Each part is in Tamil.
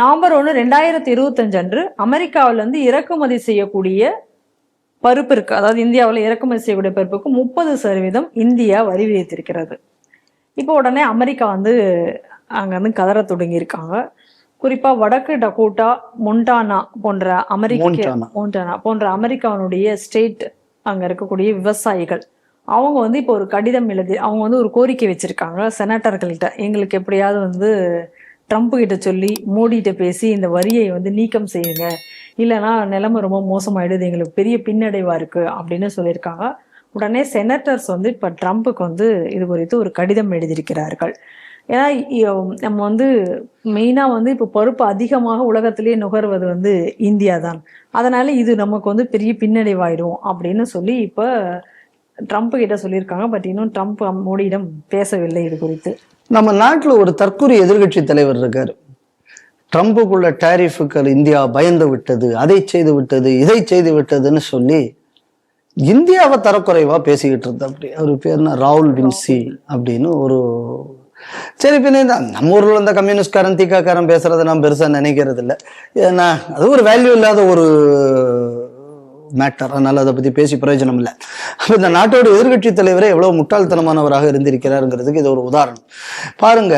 நவம்பர் ஒன்று ரெண்டாயிரத்தி இருபத்தஞ்சு அன்று அமெரிக்காவிலிருந்து இறக்குமதி செய்யக்கூடிய பருப்பு இருக்கு. அதாவது இந்தியாவில் இறக்குமதி செய்யக்கூடிய பருப்புக்கு முப்பது சதவீதம் இந்தியா வரி விதித்திருக்கிறது. இப்போ உடனே அமெரிக்கா வந்து அங்க வந்து கதற தொடங்கியிருக்காங்க. குறிப்பா வடக்கு டகோட்டா மொண்டானா போன்ற அமெரிக்க. மோண்டானா போன்ற அமெரிக்காவினுடைய ஸ்டேட் அங்க இருக்கக்கூடிய விவசாயிகள். அவங்க வந்து இப்போ ஒரு கடிதம் எழுதி அவங்க வந்து ஒரு கோரிக்கை வச்சிருக்காங்க. செனட்டர்கள்ட்ட எங்களுக்கு எப்படியாவது வந்து ட்ரம்ப் கிட்ட சொல்லி மோடிகிட்ட பேசி இந்த வரியை வந்து நீக்கம் செய்யுங்க. இல்லைன்னா நிலைமை ரொம்ப மோசமாயிடுது எங்களுக்கு பெரிய பின்னடைவா இருக்கு அப்படின்னு சொல்லியிருக்காங்க. உடனே செனட்டர்ஸ் வந்து இப்ப ட்ரம்ப்புக்கு வந்து இது குறித்து ஒரு கடிதம் எழுதியிருக்கிறார்கள். ஏன்னா நம்ம வந்து மெயினாக வந்து இப்போ பருப்பு அதிகமாக உலகத்திலேயே நுகர்வது வந்து இந்தியா தான் அதனால இது நமக்கு வந்து பெரிய பின்னடைவாயிடும் அப்படின்னு சொல்லி இப்போ ட்ரம்ப் கிட்ட சொல்லியிருக்காங்க பட் இன்னும் ட்ரம்ப் மோடியிடம் பேசவில்லை இது குறித்து. நம்ம நாட்டுல ஒரு தற்கொலை எதிர்க்கட்சி தலைவர் இருக்காரு. ட்ரம்புக்குள்ள டேரிஃபுக்கள் இந்தியா பயந்து விட்டது அதை செய்து விட்டது இதை செய்து விட்டதுன்னு சொல்லி இந்தியாவை தரக்குறைவா பேசிக்கிட்டு இருந்தா அப்படி. அவர் பேர் என்ன? ராகுல் வின்சி அப்படின்னு ஒரு சரி பின்ன இந்த நம்ம ஊர்ல இருந்த கம்யூனிஸ்ட்காரன் தீக்காக்காரன் பேசுறதை நான் பெருசா நினைக்கிறது இல்லை ஏன்னா அது ஒரு வேல்யூ இல்லாத ஒரு மேட்டர் அதனால அதை பத்தி பேசி பிரயோஜனம் இல்லை அப்ப இந்த நாட்டோட எதிர்க்கட்சி தலைவரே எவ்வளவு முட்டாள்தனமானவராக இருந்திருக்கிறாருங்கிறதுக்கு இது ஒரு உதாரணம். பாருங்க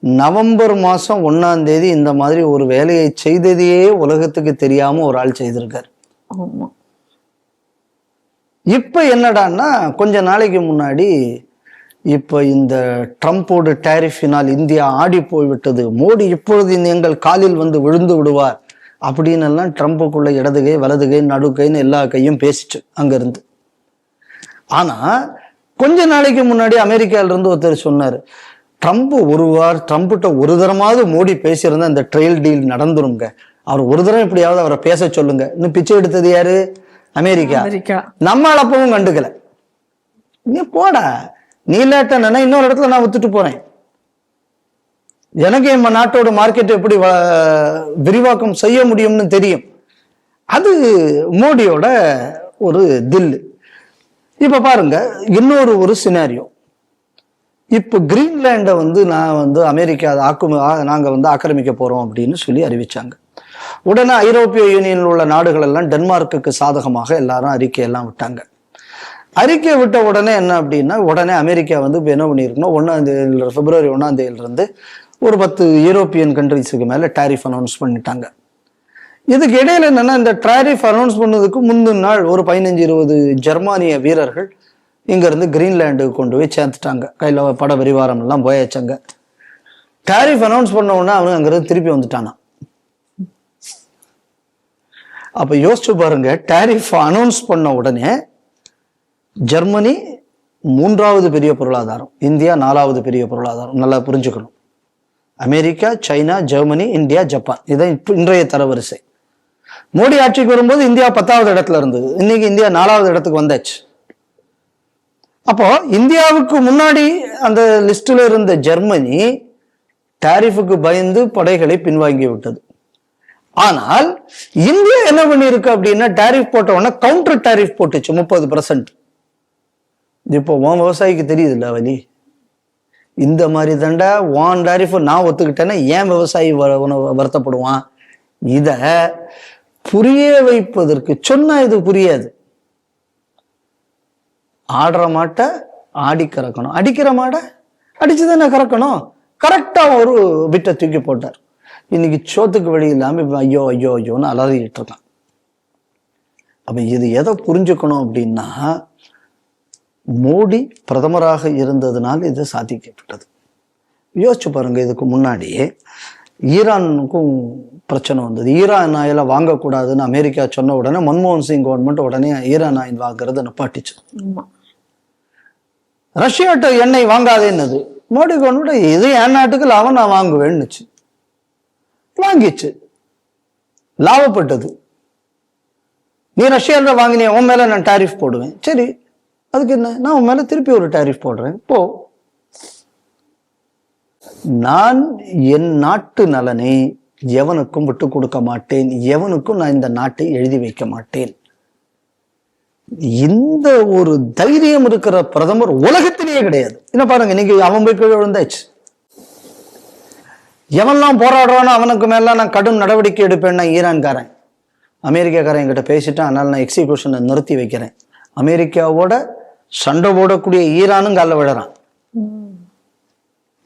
நவம்பர் மாசம் ஒண்ணாம் தேதி இந்த மாதிரி ஒரு வேலையை செய்ததையே உலகத்துக்கு தெரியாம ஒரு ஆள் செய்திருக்காரு. ஆமா. இப்ப என்னடான்னா கொஞ்ச நாளைக்கு முன்னாடி இப்ப இந்த ட்ரம்போட டேரிஃபினால் இந்தியா ஆடி போய்விட்டது மோடி இப்பொழுது எங்கள் காலில் வந்து விழுந்து விடுவார். அப்படின்னு எல்லாம் ட்ரம்புக்குள்ள இடது கை வலது கை நடு கைன்னு எல்லா கையும் பேசிச்சு அங்க இருந்து. ஆனா கொஞ்ச நாளைக்கு முன்னாடி அமெரிக்கால இருந்து ஒருத்தர் சொன்னாரு ட்ரம்ப் ஒரு வார் ட்ரம்ப்கிட்ட ஒரு தரமாவது மோடி பேசியிருந்தா இந்த ட்ரெயில் டீல் நடந்துருங்க அவர் ஒரு தரம் எப்படியாவது அவரை பேச சொல்லுங்க. இன்னும் பிச்சை எடுத்தது யாரு? அமெரிக்கா. நம்ம அப்பவும் கண்டுக்கல. நீ போடா. நீ இல்லாட்டனா இன்னொரு இடத்துல நான் வித்துட்டு போறேன். எனக்கு நம்ம நாட்டோட மார்க்கெட் எப்படி வ- விரிவாக்கம் செய்ய முடியும்னு தெரியும். அது மோடியோட ஒரு தில்லு இப்போ பாருங்க இன்னொரு ஒரு சினாரியோ இப்போ கிரீன்லேண்டை வந்து நான் வந்து அமெரிக்கா அதை ஆக்கும வந்து ஆக்கிரமிக்க போகிறோம் அப்படின்னு சொல்லி அறிவித்தாங்க உடனே ஐரோப்பிய யூனியனில் உள்ள நாடுகள் எல்லாம் டென்மார்க்குக்கு சாதகமாக எல்லாரும் அறிக்கையெல்லாம் விட்டாங்க. அறிக்கை விட்ட உடனே என்ன அப்படின்னா உடனே அமெரிக்கா வந்து இப்போ என்ன பண்ணியிருக்கணும் ஒன்றாம் தேதியில பிப்ரவரி ஒன்றாம் தேதியிலிருந்து ஒரு பத்து யூரோப்பியன் கண்ட்ரிஸுக்கு மேலே டாரிஃப் அனௌன்ஸ் பண்ணிட்டாங்க. இதுக்கு இடையில என்னன்னா இந்த டாரிஃப் அனௌன்ஸ் பண்ணதுக்கு முந்தின நாள் ஒரு பதினஞ்சு இருபது ஜெர்மானிய வீரர்கள் இங்கேருந்து கிரீன்லேண்டுக்கு கொண்டு போய் சேர்த்துட்டாங்க. கையில் பட பரிவாரம் எல்லாம் போயாச்சாங்க டாரிஃப் அனௌன்ஸ் பண்ண உடனே அவனுங்க அங்கிருந்து திருப்பி வந்துட்டானான் அப்ப யோசிச்சு பாருங்க டாரிஃப் அனௌன்ஸ் பண்ண உடனே ஜெர்மனி மூன்றாவது பெரிய பொருளாதாரம் இந்தியா நாலாவது பெரிய பொருளாதாரம் நல்லா புரிஞ்சுக்கணும். America China Germany India Japan. இதான் இப்போ இன்றைய தரவரிசை. மோடி ஆட்சிக்கு வரும்போது இந்தியா பத்தாவது இடத்துல இருந்தது. இன்னைக்கு இந்தியா நாலாவது இடத்துக்கு வந்தாச்சு. அப்போ இந்தியாவுக்கு முன்னாடி அந்த லிஸ்டில் இருந்த ஜெர்மனி டாரிஃபுக்கு பயந்து படைகளை பின்வாங்கி விட்டது. ஆனால் இந்தியா என்ன பண்ணியிருக்கு அப்படின்னா டாரிஃப் போட்ட உடனே கவுண்டர் டாரிஃப் போட்டுச்சு முப்பது பர்சன்ட் இப்போ உன் விவசாயிக்கு தெரியுதுல்ல வலி இந்த மாதிரி தாண்டா உன் டாரிஃபு நான் ஒத்துக்கிட்டேன்னா ஏன் விவசாயி வ- வருத்தப்படுவான்? இதை புரிய வைப்பதற்கு சொன்னால் இது புரியாது. ஆடுற மாட்டை ஆடி கறக்கணும். அடிக்கிற மாடை அடிச்சு தானே கறக்கணும். கரெக்டாக ஒரு பிட்டை தூக்கி போட்டார். இன்னைக்கு சோத்துக்கு வழி இல்லாமல் இப்போ ஐயோ ஐயோ ஐயோன்னு அலறிக்கிட்டு இருக்கான். அப்போ இது எதை புரிஞ்சுக்கணும் அப்படின்னா மோடி பிரதமராக இருந்ததுனால் இது சாதிக்கப்பட்டது. யோசிச்சு பாருங்க இதுக்கு முன்னாடி ஈரானுக்கும் பிரச்சனை வந்தது. ஈரான் ஆயில வாங்கக்கூடாதுன்னு அமெரிக்கா சொன்ன உடனே மன்மோகன் சிங் கவர்மெண்ட் உடனே ஈரான் ஆயில் வாங்குறத நிப்பாட்டிச்சு. ரஷ்யாட்ட எண்ணெய் வாங்காதேன்னது. மோடி கவர்மெண்ட் இது என் நாட்டுக்கு லாபம் நான் வாங்குவேன்னுச்சு. வாங்கிச்சு. லாபப்பட்டது. நீ ரஷ்யாவில் வாங்கினிய? உன் மேல நான் டாரிஃப் போடுவேன். சரி. அதுக்கு என்ன? நான் உன் மேல திருப்பி ஒரு டாரிஃப் போடுறேன். போ. நான் என் நாட்டு நலனை எவனுக்கும் விட்டு கொடுக்க மாட்டேன். எவனுக்கும் நான் இந்த நாட்டை எழுதி வைக்க மாட்டேன். இந்த ஒரு தைரியம் இருக்கிற பிரதமர் உலகத்திலேயே கிடையாது. என்ன பாருங்க இன்னைக்கு அவன் போய் கீழே விழுந்தாச்சு. எவன்லாம் போராடுறானோ அவனுக்கு மேல நான் கடும் நடவடிக்கை எடுப்பேன்னா ஈரான்காரன். அமெரிக்காக்காரன் என்கிட்ட பேசிட்டான். அதனால நான் எக்ஸிகூஷனை நிறுத்தி வைக்கிறேன். அமெரிக்காவோட சண்டை போடக்கூடிய ஈரானும் காலில் விழுறான்.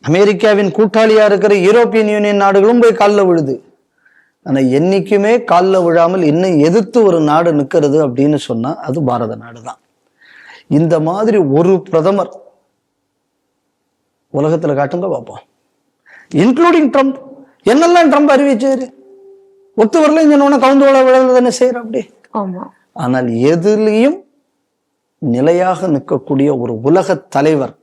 அமெரிக்காவின் கூட்டாளியா இருக்கிற யூரோப்பியன் யூனியன் நாடுகளும் போய் காலில் விழுது. ஆனா என்னைக்குமே காலில் விழாமல் இன்னும் எதிர்த்து ஒரு நாடு நிற்கிறது அப்படின்னு சொன்னா அது பாரத நாடு தான் இந்த மாதிரி ஒரு பிரதமர் உலகத்துல காட்டுங்க பார்ப்போம் இன்க்ளூடிங் ட்ரம்ப் என்னெல்லாம் ட்ரம்ப் அறிவிச்சாரு? ஒத்து வரல சொன்னோன்னா கவுந்து விழ விழ தானே செய்யற அப்படி ஆனால் எதிலையும் நிலையாக நிற்கக்கூடிய ஒரு உலக தலைவர்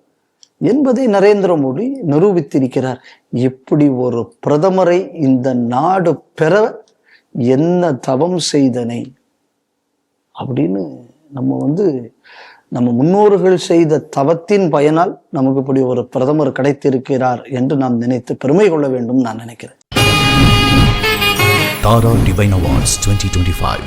என்பதை நரேந்திர மோடி நிரூபித்திருக்கிறார். இப்படி ஒரு பிரதமரை இந்த நாடு பெற என்ன தவம் செய்தனை? அப்படின்னு நம்ம வந்து நம்ம முன்னோர்கள் செய்த தவத்தின் பயனால் நமக்கு இப்படி ஒரு பிரதமர் கிடைத்திருக்கிறார் என்று நாம் நினைத்து பெருமை கொள்ள வேண்டும் நான் நினைக்கிறேன். Tara divine awards twenty twenty five